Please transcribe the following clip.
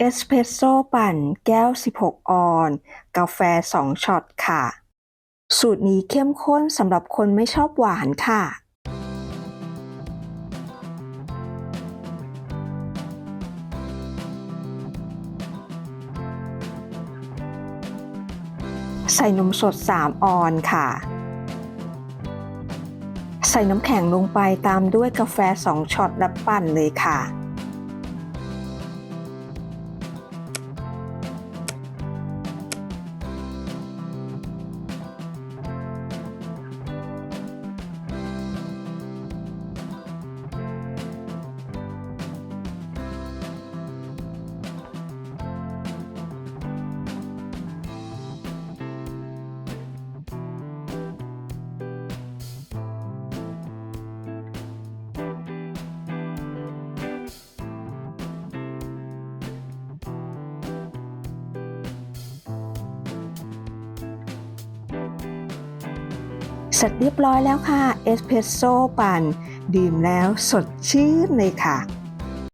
เอสเพรสโซ่ปั่นแก้ว 16 ออน กาแฟ 2 ช็อตค่ะ สูตรนี้เข้มข้นสำหรับคนไม่ชอบหวานค่ะ ใส่นมสด 3 ออนค่ะ ใส่น้ำแข็งลงไปตามด้วยกาแฟ 2 ช็อตและปั่นเลยค่ะ เสร็จเรียบร้อยแล้วค่ะ เอสเพรสโซ่ปั่น ดื่มแล้วสดชื่นเลยค่ะ